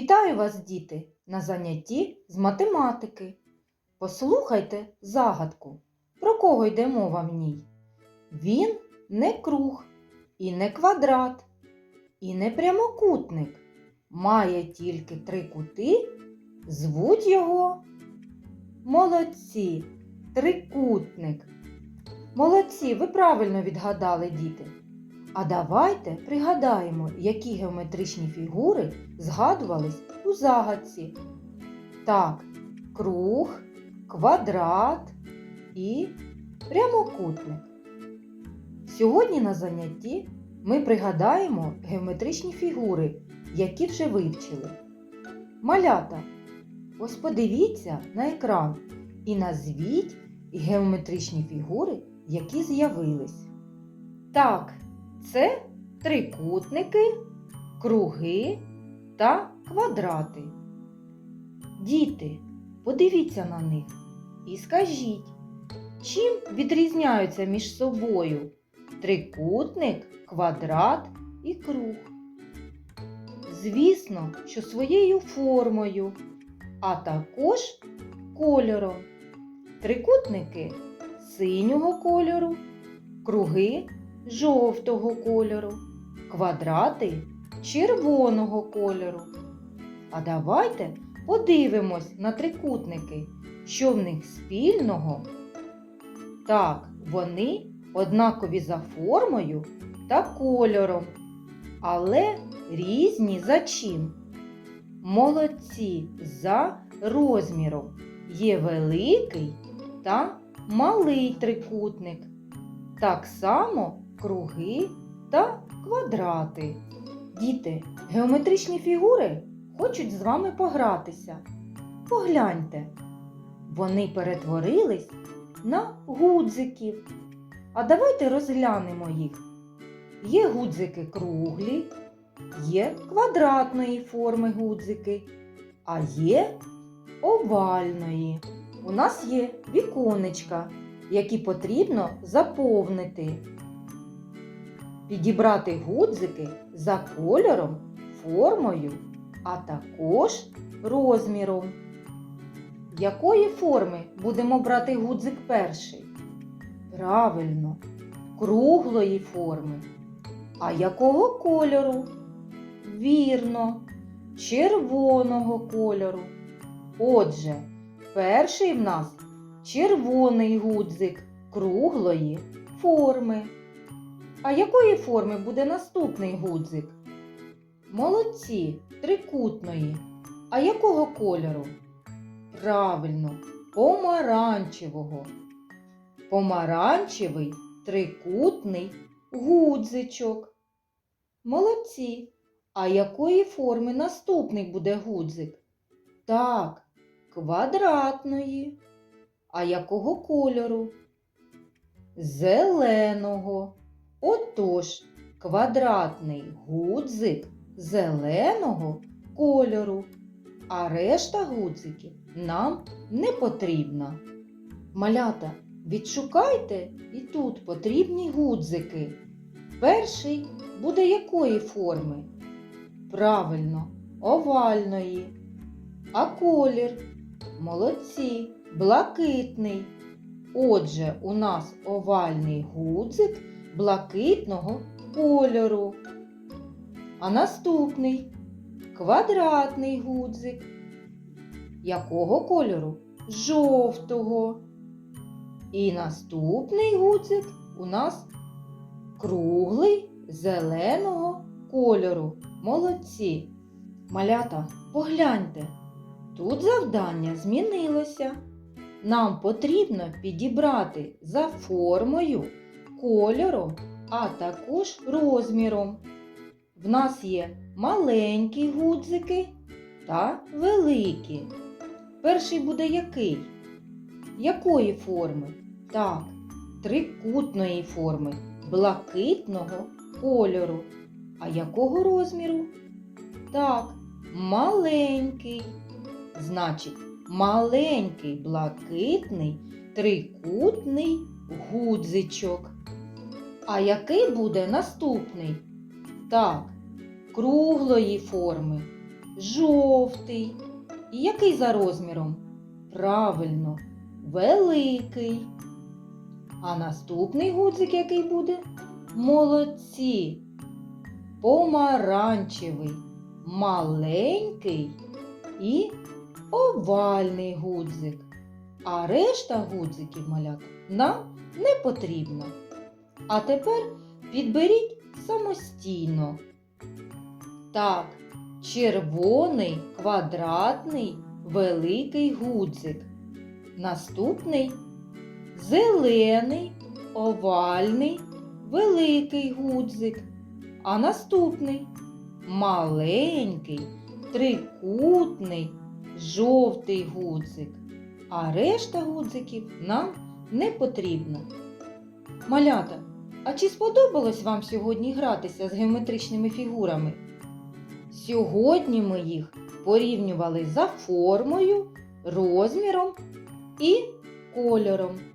Вітаю вас, діти, на занятті з математики. Послухайте загадку, про кого йде мова в ній. Він не круг і не квадрат, і не прямокутник. Має тільки три кути, звуть його молодці, трикутник. Молодці, ви правильно відгадали, діти. А давайте пригадаємо, які геометричні фігури згадувались у загадці. Так, круг, квадрат і прямокутник. Сьогодні на занятті ми пригадаємо геометричні фігури, які вже вивчили. Малята, ось подивіться на екран і назвіть геометричні фігури, які з'явились. Так, це трикутники, круги та квадрати. Діти, подивіться на них і скажіть, чим відрізняються між собою трикутник, квадрат і круг? Звісно, що своєю формою, а також кольором. Трикутники синього кольору, круги жовтого кольору, квадрати червоного кольору. А давайте подивимось на трикутники, що в них спільного. Так, вони однакові за формою та кольором, але різні за чим. Молодці за розміром є великий та малий трикутник. Так само круги та квадрати. Діти, геометричні фігури хочуть з вами погратися. Погляньте, вони перетворились на гудзиків. А давайте розглянемо їх. Є гудзики круглі, є квадратної форми гудзики, а є овальної. У нас є віконечка, які потрібно заповнити. Підібрати гудзики за кольором, формою, а також розміром. Якої форми будемо брати гудзик перший? Правильно, круглої форми. А якого кольору? Вірно, червоного кольору. Отже, перший в нас червоний гудзик круглої форми. А якої форми буде наступний гудзик? Молодці, трикутної. А якого кольору? Правильно, помаранчевого. Помаранчевий трикутний гудзичок. Молодці. А якої форми наступний буде гудзик? Так, квадратної. А якого кольору? Зеленого. Отож, квадратний гудзик зеленого кольору, а решта гудзиків нам не потрібна. Малята, відшукайте і тут потрібні гудзики. Перший буде якої форми? Правильно, овальної. А колір? Молодці, блакитний. Отже, у нас овальний гудзик блакитного кольору. А наступний квадратний гудзик. Якого кольору? Жовтого. І наступний гудзик у нас круглий зеленого кольору. Молодці. Малята, погляньте. Тут завдання змінилося. Нам потрібно підібрати за формою, кольором, а також розміром. В нас є маленькі гудзики та великі. Перший буде який? Якої форми? Так, трикутної форми, блакитного кольору. А якого розміру? Так, маленький. Значить, маленький блакитний трикутний гудзичок. А який буде наступний? Так, круглої форми, жовтий. І який за розміром? Правильно, великий. А наступний гудзик який буде? Молодці. Помаранчевий, маленький і овальний гудзик. А решта гудзиків малят нам не потрібна. А тепер підберіть самостійно. Так, червоний, квадратний, великий гудзик. Наступний зелений, овальний, великий гудзик. А наступний маленький, трикутний, жовтий гудзик. А решта гудзиків нам не потрібна. Малята, а чи сподобалось вам сьогодні гратися з геометричними фігурами? Сьогодні ми їх порівнювали за формою, розміром і кольором.